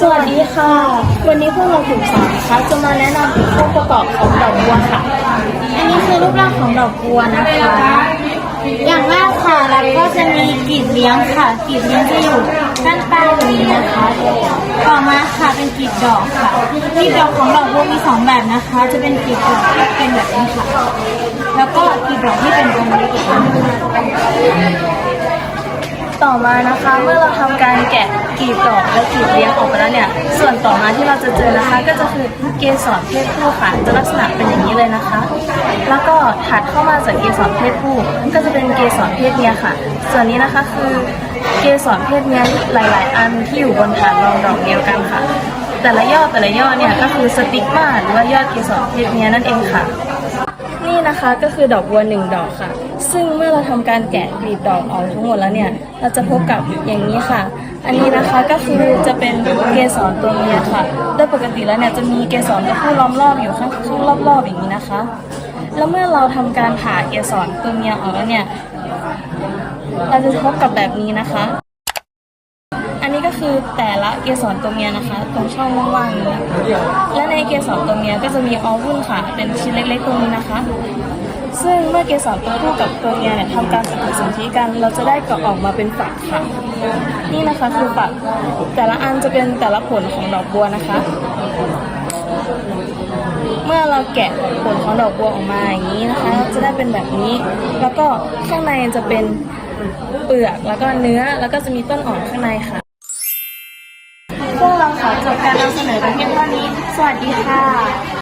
สวัสดีค่ะ วันนี้พวกเรากลุ่มสามนะคะจะมาแนะนำองค์ประกอบของดอกบัวค่ะ อันนี้คือรูปร่างของดอกบัวนะคะ อย่างแรกค่ะเราก็จะมีกลีบเลี้ยงค่ะกลีบเลี้ยงจะอยู่ด้านใต้ตรงนี้นะคะ ต่อมาค่ะเป็นกลีบดอกค่ะกลีบดอกของดอกบัวมีสองแบบนะคะ จะเป็นกลีบดอกที่เป็นแบบนี้ค่ะ แล้วก็กลีบดอกที่เป็นองเล็กค่ะ ต่อมานะคะ เมื่อเราทำการแกะกีบดอกและกีบเลี้ยงออกไปแล้วเนี่ย ส่วนต่อมาที่เราจะเจอนะคะ ก็จะคือเกสรเพศผู้ค่ะจะลักษณะเป็นอย่างนี้เลยนะคะ แล้วก็ถัดเข้ามาจากเกสรเพศผู้ก็จะเป็นเกสรเพศเมียค่ะ ส่วนนี้นะคะคือเกสรเพศเมียหลาย ๆ อันที่อยู่บนฐานรองดอกเดียวกันค่ะ แต่ละยอดแต่ละยอดเนี่ยก็คือสติกมาหรือว่ายอดเกสรเพศเมียนั่นเองค่ะ นี่นะคะก็คือดอกบัวหนึ่งดอกค่ะ ซึ่งเมื่อเราทำการแกะกลีบดอกออกทั้งหมดแล้วเนี่ย เราจะพบกับอย่างนี้ค่ะ อันนี้นะคะก็คือจะเป็นเกสรตัวเมียค่ะ โดยปกติแล้วเนี่ยจะมีเกสรตัวผู้ล้อมรอบอยู่ข้างข้างรอบๆอย่างนี้นะคะ แล้วเมื่อเราทำการผ่าเกสรตัวเมียออกแล้วเนี่ย เราจะพบกับแบบนี้นะคะ อันนี้ก็คือแต่ละเกสรตัวเมียนะคะ ตรงช่องว่างๆนี้และในเกสรตัวเมียก็จะมีออวุ้นค่ะ เป็นชิ้นเล็กๆตรงนี้นะคะ ซึ่งเมื่อเกสรตัวผู้กับตัวเมียเนี่ยทำการปฏิสนธิกัน เราจะได้เกาะออกมาเป็นฝักค่ะ นี่นะคะคือฝักแต่ละอันจะเป็นแต่ละผลของดอกบัวนะคะ เมื่อเราแกะผลของดอกบัวออกมาอย่างนี้นะคะ จะได้เป็นแบบนี้ แล้วก็ข้างในจะเป็นเปลือกแล้วก็เนื้อแล้วก็จะมีต้นอ่อนข้างในค่ะ จบการนำเสนอเพียงเท่านี้ สวัสดีค่ะ